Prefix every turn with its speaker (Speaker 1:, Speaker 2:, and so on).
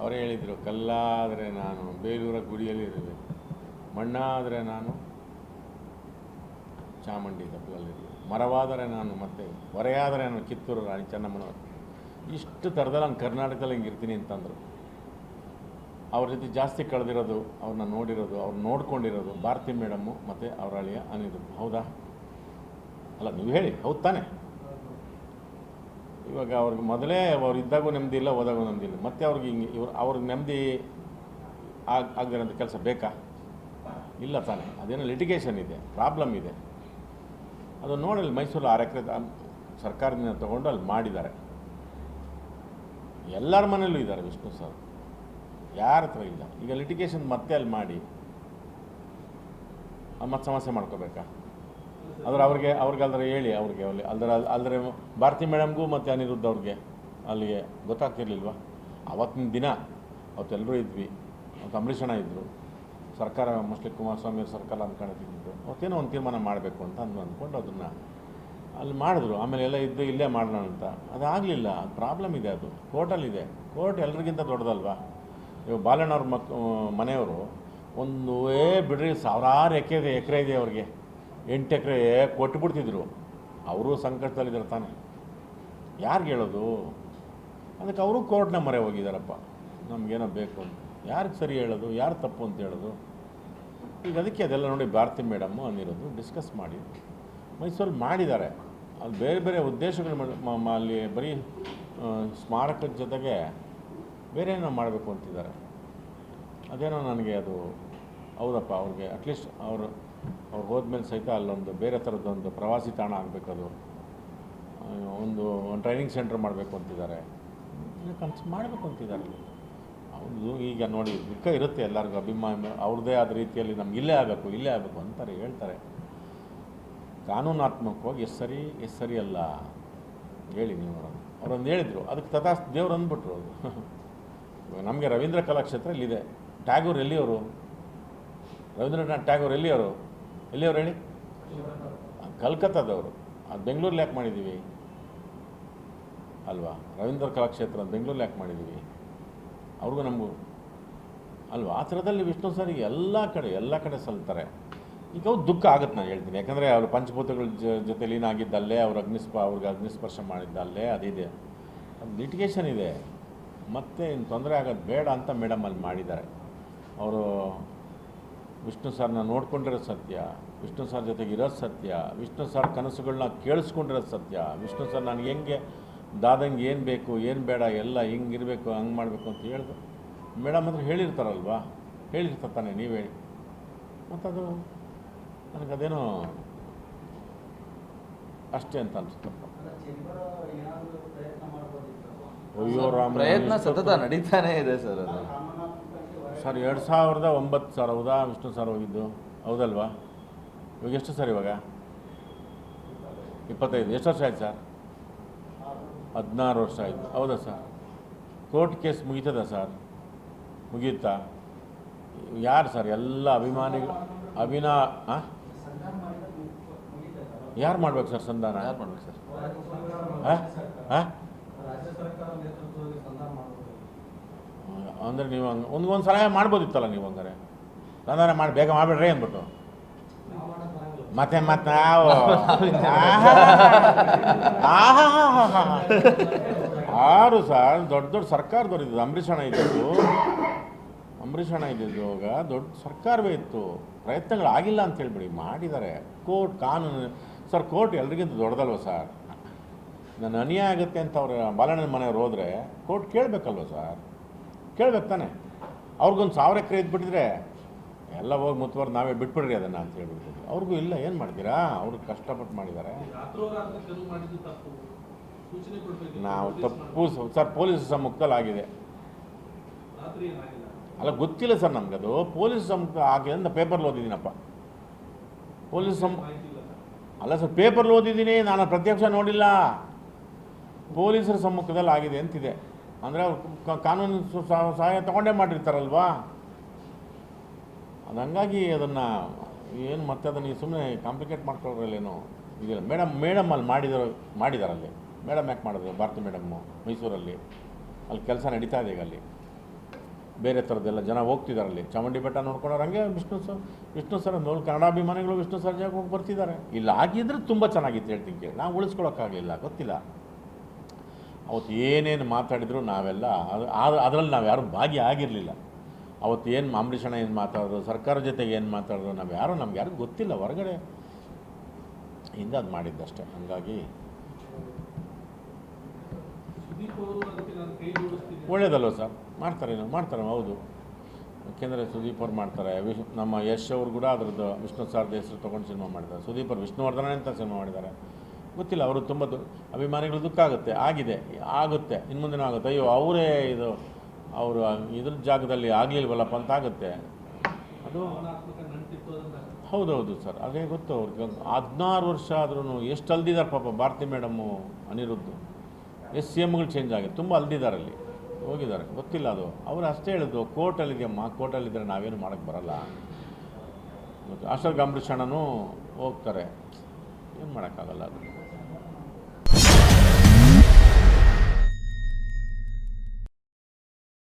Speaker 1: ಅವರೇ ಹೇಳಿದರು, ಕಲ್ಲಾದರೆ ನಾನು ಬೇಲೂರ ಗುಡಿಯಲ್ಲಿ ಇರಬೇಕು ಮಣ್ಣಾದರೆ ನಾನು ಚಾಮುಂಡಿ ತಪ್ಪಲಲ್ಲಿರಬೇಕು ಮರವಾದರೆ ನಾನು ಮತ್ತೆ ಹೊರೆಯಾದರೆ ನಾನು ಕಿತ್ತೂರು ರಾಣಿ ಚೆನ್ನಮ್ಮನವರು. ಇಷ್ಟು ಥರದಲ್ಲಿ ನಾನು ಕರ್ನಾಟಕದಲ್ಲಿ ಹಿಂಗೆ ಇರ್ತೀನಿ ಅಂತಂದರು. ಅವ್ರ ಜೊತೆ ಜಾಸ್ತಿ ಕಳೆದಿರೋದು, ಅವ್ರನ್ನ ನೋಡಿರೋದು ಅವ್ರು ನೋಡ್ಕೊಂಡಿರೋದು ಭಾರತಿ ಮೇಡಮ್ಮು ಮತ್ತು ಅವರ ಅಳಿಯ ಅನಿರುದ್ಧ ಹೌದಾ? ಅಲ್ಲ, ನೀವು ಹೇಳಿ, ಹೌದು ತಾನೇ? ಇವಾಗ ಅವ್ರಿಗೆ ಮೊದಲೇ ಅವ್ರು ಇದ್ದಾಗೂ ನೆಮ್ಮದಿ ಇಲ್ಲ, ಹೋದಾಗೂ ನೆಮ್ಮದಿ ಇಲ್ಲ. ಮತ್ತೆ ಅವ್ರಿಗೆ ಹಿಂಗೆ ಇವ್ರು ಅವ್ರಿಗೆ ನೆಮ್ಮದಿ ಆಗ ಆಗದಿರೋಂಥ ಕೆಲಸ ಬೇಕಾ? ಇಲ್ಲ ತಾನೇ. ಅದೇನೋ ಲಿಟಿಗೇಷನ್ ಇದೆ ಪ್ರಾಬ್ಲಮ್ ಇದೆ. ಅದು ನೋಡಲ್ಲಿ ಮೈಸೂರು ಆರು ಎಕರೆ ಸರ್ಕಾರದಿಂದ ತೊಗೊಂಡು ಅಲ್ಲಿ ಮಾಡಿದ್ದಾರೆ. ಎಲ್ಲರ ಮನೆಯಲ್ಲೂ ಇದ್ದಾರೆ ವಿಷ್ಣು ಸರ್. ಯಾರ ಹತ್ರ ಇಲ್ಲ. ಈಗ ಲಿಟಿಗೇಷನ್ ಮತ್ತೆ ಅಲ್ಲಿ ಮಾಡಿ ಮತ್ತೆ ಸಮಸ್ಯೆ ಮಾಡ್ಕೋಬೇಕಾ? ಅದ್ರ ಅವ್ರಿಗೆ ಅವ್ರಿಗೆ ಅಲ್ದ್ರೆ ಹೇಳಿ ಅವ್ರಿಗೆ ಅಲ್ಲಿ, ಅಲ್ದ್ರ ಅಲ್ದ್ರೆ ಭಾರತಿ ಮೇಡಮ್ಗೂ ಮತ್ತು ಅನಿರುದ್ಧ ಅವ್ರಿಗೆ ಅಲ್ಲಿಗೆ ಗೊತ್ತಾಗ್ತಿರ್ಲಿಲ್ವ? ಅವತ್ತಿನ ದಿನ ಅವತ್ತೆಲ್ಲರೂ ಇದ್ವಿ, ಅವತ್ತು ಅಂಬರೀಷಣ ಇದ್ದರು ಸರ್ಕಾರ ಮೋಸ್ಟ್ಲಿ ಕುಮಾರಸ್ವಾಮಿ ಸರ್ಕಾರ ಅಂದ್ಕೊಂಡಿದ್ದು ಅವತ್ತೇನೋ ಒಂದು ತೀರ್ಮಾನ ಮಾಡಬೇಕು ಅಂತ ಅಂದು ಅಂದ್ಕೊಂಡು ಅದನ್ನು ಅಲ್ಲಿ ಮಾಡಿದ್ರು. ಆಮೇಲೆ ಎಲ್ಲ ಇದ್ದು ಇಲ್ಲೇ ಮಾಡೋಣ ಅಂತ. ಅದಾಗಲಿಲ್ಲ, ಪ್ರಾಬ್ಲಮ್ ಇದೆ ಅದು, ಕೋರ್ಟಲ್ಲಿದೆ. ಕೋರ್ಟ್ ಎಲ್ರಿಗಿಂತ ದೊಡ್ಡದಲ್ವಾ? ಇವಾಗ ಬಾಲಣ್ಣವ್ರ ಮಕ್, ಮನೆಯವರು ಒಂದು ಏ ಬಿಡ್ರಿ, ಸಾವಿರಾರು ಎಕರೆ ಎಕರೆ ಇದೆ ಅವ್ರಿಗೆ. ಎಂಟು ಎಕರೆ ಕೊಟ್ಬಿಡ್ತಿದ್ರು ಅವರು ಸಂಕಟದಲ್ಲಿದ್ದಾರೆ ತಾನೆ. ಯಾರಿಗೆ ಹೇಳೋದು? ಅದಕ್ಕೆ ಅವರು ಕೋರ್ಟ್ನ ಮರೆ ಹೋಗಿದ್ದಾರಪ್ಪ ನಮಗೇನೋ ಬೇಕು ಅಂತ. ಯಾರಿಗೆ ಸರಿ ಹೇಳೋದು? ಯಾರು ತಪ್ಪು ಅಂತ ಹೇಳೋದು? ಈಗ ಅದಕ್ಕೆ ಅದೆಲ್ಲ ನೋಡಿ ಭಾರತಿ ಮೇಡಮ್ಮು ಅಂದಿರೋದು ಡಿಸ್ಕಸ್ ಮಾಡಿ. ಮೈಸೂರಲ್ಲಿ ಮಾಡಿದ್ದಾರೆ. ಅಲ್ಲಿ ಬೇರೆ ಬೇರೆ ಉದ್ದೇಶಗಳು ಅಲ್ಲಿ ಬರೀ ಸ್ಮಾರಕದ ಜೊತೆಗೆ ಬೇರೆ ಏನೋ ಮಾಡಬೇಕು ಅಂತಿದ್ದಾರೆ. ಅದೇನೋ ನನಗೆ ಅದು, ಹೌದಪ್ಪ ಅವ್ರಿಗೆ ಅಟ್ಲೀಸ್ಟ್ ಅವರು ಅವ್ರು ಹೋದ್ಮೇಲೆ ಸಹಿತ ಅಲ್ಲೊಂದು ಬೇರೆ ಥರದ್ದೊಂದು ಪ್ರವಾಸಿ ತಾಣ ಆಗಬೇಕು ಅದು ಒಂದು ಒಂದು ಟ್ರೈನಿಂಗ್ ಸೆಂಟ್ರ್ ಮಾಡಬೇಕು ಅಂತಿದ್ದಾರೆ. ಕನ್ಸ್ ಮಾಡಬೇಕು ಅಂತಿದ್ದಾರೆ ಅವ್ರದ್ದು ಈಗ ನೋಡಿ ದುಃಖ ಇರುತ್ತೆ ಎಲ್ಲರಿಗೂ ಅಭಿಮಾನ ಅವ್ರದ್ದೇ ಆದ ರೀತಿಯಲ್ಲಿ ನಮ್ಗೆ ಇಲ್ಲೇ ಆಗಬೇಕು ಇಲ್ಲೇ ಆಗಬೇಕು ಅಂತಾರೆ ಹೇಳ್ತಾರೆ. ಕಾನೂನಾತ್ಮಕವಾಗಿ ಎಷ್ಟು ಸರಿ ಎಷ್ಟು ಸರಿ ಅಲ್ಲ. ಹೇಳಿ ನೀವು ಅವ್ರೊಂದು ಹೇಳಿದರು ಅದಕ್ಕೆ ತಥಾಸ್ ದೇವ್ರು ಅಂದ್ಬಿಟ್ರು. ಅದು ನಮಗೆ ರವೀಂದ್ರ ಕಲಾಕ್ಷೇತ್ರ ಇಲ್ಲಿದೆ. ಟ್ಯಾಗೂರ್ ಎಲ್ಲಿಯವರು? ರವೀಂದ್ರನಾಥ್ ಟ್ಯಾಗೂರ್ ಎಲ್ಲಿಯವರು? ಎಲ್ಲಿಯವರು ಹೇಳಿ? ಕಲ್ಕತ್ತಾದವರು. ಅದು ಬೆಂಗಳೂರಲ್ಲಿ ಯಾಕೆ ಮಾಡಿದ್ದೀವಿ? ಅಲ್ವಾ? ರವೀಂದ್ರ ಕಲಾಕ್ಷೇತ್ರ ಬೆಂಗಳೂರಲ್ಲಿ ಯಾಕೆ ಮಾಡಿದ್ದೀವಿ? ಅವ್ರಿಗೂ ನಮಗೂ ಅಲ್ವಾ? ಆ ಥರದಲ್ಲಿ ವಿಷ್ಣು ಸರಿಗೆ ಎಲ್ಲ ಕಡೆ ಎಲ್ಲ ಕಡೆ ಸಲ್ತಾರೆ. ಈಗ ಅವ್ರು ದುಃಖ ಆಗುತ್ತೆ ನಾನು ಹೇಳ್ತೀನಿ. ಯಾಕಂದರೆ ಅವರು ಪಂಚಭೂತಗಳ ಜೊತೆ ಲೀನ ಆಗಿದ್ದಲ್ಲೇ, ಅವ್ರು ಅಗ್ನಿಸ್ಪ, ಅವ್ರಿಗೆ ಅಗ್ನಿಸ್ಪರ್ಶ ಮಾಡಿದ್ದಲ್ಲೇ ಅದಿದೆ. ಅದು ಲಿಟಿಗೇಷನ್ ಇದೆ. ಮತ್ತೆ ಇನ್ನು ತೊಂದರೆ ಆಗೋದು ಬೇಡ ಅಂತ ಮೇಡಮ್ ಅಲ್ಲಿ ಮಾಡಿದ್ದಾರೆ. ಅವರು ವಿಷ್ಣು ಸರ್ನ ನೋಡ್ಕೊಂಡಿರೋ ಸತ್ಯ ವಿಷ್ಣು ಸರ್ ಜೊತೆಗೆ ಇರೋದು ಸತ್ಯ ವಿಷ್ಣು ಸರ್ ಕನಸುಗಳನ್ನ ಕೇಳಿಸ್ಕೊಂಡಿರೋ ಸತ್ಯ ವಿಷ್ಣು ಸರ್ ನನಗೆ ಹೆಂಗೆ ದಾದಂಗೆ ಏನು ಬೇಕು ಏನು ಬೇಡ ಎಲ್ಲ ಹಿಂಗೆ ಇರಬೇಕು ಹಂಗೆ ಮಾಡಬೇಕು ಅಂತ ಹೇಳಿದ್ರು ಮೇಡಮ್ ಅಂದ್ರೆ ಹೇಳಿರ್ತಾರಲ್ವಾ? ಹೇಳಿರ್ತಾರೆ ತಾನೇ ನೀವು. ಹೇಳಿ ಮತ್ತದು ನನಗದೇನೋ ಅಷ್ಟೇ ಅಂತ ಅನ್ಸುತ್ತೆ. ಅಯ್ಯೋ ರಾಮ
Speaker 2: ಪ್ರಯತ್ನ ಸತತ ನಡೀತಾನೆ ಇದೆ ಸರ್ ಅದು.
Speaker 1: ಸರ್ ಎರಡು ಸಾವಿರದ ಒಂಬತ್ತು ಸರ್ ಹೌದಾ? ವಿಷ್ಣು ಸರ್ ಹೋಗಿದ್ದು. ಹೌದಲ್ವಾ? ಇವಾಗ ಎಷ್ಟು ಸರ್ ಇವಾಗ? ಇಪ್ಪತ್ತೈದು. ಎಷ್ಟು ವರ್ಷ ಆಯ್ತು ಸರ್? ಹದಿನಾರು ವರ್ಷ ಆಯಿತು. ಹೌದಾ ಸರ್? ಕೋರ್ಟ್ ಕೇಸ್ ಮುಗೀತದ ಸರ್? ಮುಗಿಯುತ್ತಾ? ಯಾರು ಸರ್ ಎಲ್ಲ ಅಭಿಮಾನಿಗಳು? ಅಭಿನಾ ಹಾಂ ಯಾರು ಮಾಡ್ಬೇಕು ಸರ್ ಸಂಧಾನ?
Speaker 2: ಯಾರು ಮಾಡ್ಬೇಕು ಸರ್?
Speaker 1: ಹಾಂ ಹಾಂ
Speaker 3: ರಾಜ್ಯ ಸರ್ಕಾರ ನೇತೃತ್ವದಲ್ಲಿ ಸಂಧಾನ ಮಾಡಬಹುದು
Speaker 1: ಅಂದರೆ ನೀವು ಹಂಗೆ ಒಂದು ಒಂದು ಸಲಹೆ ಮಾಡ್ಬೋದಿತ್ತಲ್ಲ ನೀವು ಹಂಗಾರೆ? ಸಂಧಾನ ಮಾಡಿ ಬೇಗ ಮಾಡಿಬಿಡ್ರಿ ಅಂದ್ಬಿಟ್ಟು. ಮತ್ತೆ ಮತ್ತೆ ನಾವು. ಆರು ಸರ್? ದೊಡ್ಡ ದೊಡ್ಡ ಸರ್ಕಾರದವ್ರು ದೊರೆತಿದ್ದು ಅಂಬರೀಷಣ ಇದ್ದಿದ್ದು. ಅಂಬರೀಷಣ ಇದ್ದಿದ್ದು ಇವಾಗ ದೊಡ್ಡ ಸರ್ಕಾರವೇ ಇತ್ತು. ಪ್ರಯತ್ನಗಳು ಆಗಿಲ್ಲ ಅಂತ ಹೇಳ್ಬಿಡಿ, ಮಾಡಿದ್ದಾರೆ. ಕೋರ್ಟ್ ಕಾನೂನು ಸರ್, ಕೋರ್ಟ್ ಎಲ್ರಿಗಿಂತ ದೊಡ್ಡದಲ್ವ ಸರ್? ನನ್ನ ಅನ್ಯಾಯ ಆಗುತ್ತೆ ಅಂತ ಅವ್ರ ಬಾಲಣ್ಣನ ಮನೆಯವ್ರು ಹೋದರೆ ಕೋರ್ಟ್ ಕೇಳಬೇಕಲ್ವ ಸರ್? ಕೇಳ್ಬೇಕು ತಾನೆ ಅವ್ರಿಗೊಂದು ಸಾವಿರ ಎಕರೆ ಇದ್ಬಿಟ್ಟಿದ್ರೆ ಎಲ್ಲ ಹೋಗಿ ಮುತ್ತುವರ್ದು ನಾವೇ ಬಿಟ್ಬಿಡ್ರಿ ಅದನ್ನು ಅಂತ ಹೇಳ್ಬಿಟ್ಟು. ಅವ್ರಿಗೂ ಇಲ್ಲ, ಏನು ಮಾಡ್ತೀರಾ? ಅವ್ರು ಕಷ್ಟಪಟ್ಟು ಮಾಡಿದ್ದಾರೆ. ನಾವು ತಪ್ಪು ಸರ್, ಪೊಲೀಸ್ ಸಮ್ಮುಖದಲ್ಲಿ ಆಗಿದೆ. ಅಲ್ಲ, ಗೊತ್ತಿಲ್ಲ ಸರ್ ನಮಗದು. ಪೊಲೀಸ್ ಸಮ್ಮುಖ ಆಗಿದೆ ಅಂತ ಪೇಪರ್ಲ್ಲಿ ಓದಿದ್ದೀನಪ್ಪ. ಪೊಲೀಸ್ ಸಮ್ ಅಲ್ಲ ಸರ್ ಪೇಪರ್ಲ್ಲಿ ಓದಿದ್ದೀನಿ, ನಾನು ಪ್ರತ್ಯಕ್ಷ ನೋಡಿಲ್ಲ. ಪೊಲೀಸರ ಸಮ್ಮುಖದಲ್ಲಿ ಆಗಿದೆ ಅಂತಿದೆ. ಅಂದರೆ ಅವ್ರು ಕಾನೂನು ಸಹ- ಸಹಾಯ ತಗೊಂಡೇ ಮಾಡಿರ್ತಾರಲ್ವಾ? ಅದು ಹಂಗಾಗಿ ಅದನ್ನು ಏನು ಮತ್ತೆ ಅದನ್ನು ಸುಮ್ಮನೆ ಕಾಂಪ್ಲಿಕೇಟ್ ಮಾಡ್ಕೊಳ್ಳೋದ್ರಲ್ಲೇನು ಇದಿಲ್ಲ. ಮೇಡಮ್ ಮೇಡಮ್ ಅಲ್ಲಿ ಮಾಡಿದ್ರು, ಮಾಡಿದಾರಲ್ಲಿ. ಮೇಡಮ್ ಯಾಕೆ ಮಾಡಿದ್ರು? ಭಾರತಿ ಮೇಡಮ್ಮು ಮೈಸೂರಲ್ಲಿ. ಅಲ್ಲಿ ಕೆಲಸ ನಡೀತಾ ಇದೆ ಈಗ ಅಲ್ಲಿ. ಬೇರೆ ಥರದ್ದೆಲ್ಲ ಜನ ಹೋಗ್ತಿದ್ದಾರೆ ಅಲ್ಲಿ ಚಾಮುಂಡಿ ಬೆಟ್ಟ ನೋಡ್ಕೊಂಡವ್ರು ಹಂಗೆ ವಿಷ್ಣು ಸರ್ ವಿಷ್ಣು ಸರ್ ನೂರು ಕನ್ನಡಾಭಿಮಾನಿಗಳು ವಿಷ್ಣು ಸರ್ ಜಾಗ ಹೋಗಿ ಬರ್ತಿದ್ದಾರೆ. ಇಲ್ಲ ಆಗಿದ್ರೆ ತುಂಬ ಚೆನ್ನಾಗಿತ್ತು ಹೇಳ್ತೀನಿ ಕೇಳಿ. ನಾವು ಉಳಿಸ್ಕೊಳೋಕ್ಕಾಗಲಿಲ್ಲ, ಗೊತ್ತಿಲ್ಲ. ಅವತ್ತು ಏನೇನು ಮಾತಾಡಿದ್ರು ನಾವೆಲ್ಲ, ಅದು ಅದರಲ್ಲಿ ನಾವು ಯಾರೂ ಭಾಗಿ ಆಗಿರಲಿಲ್ಲ. ಅವತ್ತು ಏನು ಅಂಬರೀಷಣ ಏನು ಮಾತಾಡೋದು ಸರ್ಕಾರ ಜೊತೆಗೆ ಏನು ಮಾತಾಡೋದು ನಾವು ಯಾರು, ನಮ್ಗೆ ಯಾರಿಗೂ ಗೊತ್ತಿಲ್ಲ ಹೊರಗಡೆ. ಹಿಂದೆ ಅದು ಮಾಡಿದ್ದಷ್ಟೇ. ಹಂಗಾಗಿ ಒಳ್ಳೇದಲ್ವ ಸರ್? ಮಾಡ್ತಾರೆ ನಾವು ಮಾಡ್ತಾರೆ, ಹೌದು. ಯಾಕೆಂದರೆ ಸುದೀಪ್ ಅವ್ರು ಮಾಡ್ತಾರೆ. ವಿಶ್, ನಮ್ಮ ಯಶ್ ಅವರು ಕೂಡ ಅದ್ರದ್ದು ವಿಷ್ಣು ಸಾರ್ದ ಹೆಸರು ತೊಗೊಂಡು ಸಿನಿಮಾ ಮಾಡಿದ್ದಾರೆ. ಸುದೀಪ್ ಅವ್ರು ವಿಷ್ಣುವರ್ಧನ ಅಂತ ಸಿನಿಮಾ ಮಾಡಿದ್ದಾರೆ. ಗೊತ್ತಿಲ್ಲ ಅವರು ತುಂಬ ದು ಅಭಿಮಾನಿಗಳು ದುಃಖ ಆಗುತ್ತೆ ಆಗಿದೆ ಆಗುತ್ತೆ ಇನ್ನು ಮುಂದಿನ ಆಗುತ್ತೆ. ಅಯ್ಯೋ ಅವರೇ ಇದು ಅವರು ಇದ್ರ ಜಾಗದಲ್ಲಿ ಆಗಲಿಲ್ವಲ್ಲಪ್ಪ ಅಂತ ಆಗುತ್ತೆ. ಅದು ಹೌದೌದು ಸರ್ ಅದೇ ಗೊತ್ತು ಅವ್ರಿಗೆ. ಹದಿನಾರು ವರ್ಷ ಆದ್ರೂ ಎಷ್ಟು ಅಲ್ದಿದ್ದಾರೆ ಪಾಪ Bharathi madam Aniruddha. S C ಎಮ್ಗಳು change ಆಗಿದೆ ತುಂಬ ಅಲ್ದಿದ್ದಾರೆ ಅಲ್ಲಿ. ಹೋಗಿದ್ದಾರೆ ಗೊತ್ತಿಲ್ಲ ಅದು. ಅವರು ಅಷ್ಟೇ ಹೇಳಿದ್ದು ಕೋರ್ಟಲ್ಲಿದೆಯಮ್ಮ ಕೋರ್ಟಲ್ಲಿದ್ದರೆ ನಾವೇನು ಮಾಡೋಕ್ಕೆ ಬರಲ್ಲ. ಮತ್ತು ಅಷ್ಟೊಂದು ಅಂಬರೀಷಣ್ಣನೂ ಹೋಗ್ತಾರೆ. ಏನು ಮಾಡೋಕ್ಕಾಗಲ್ಲ ಅದು.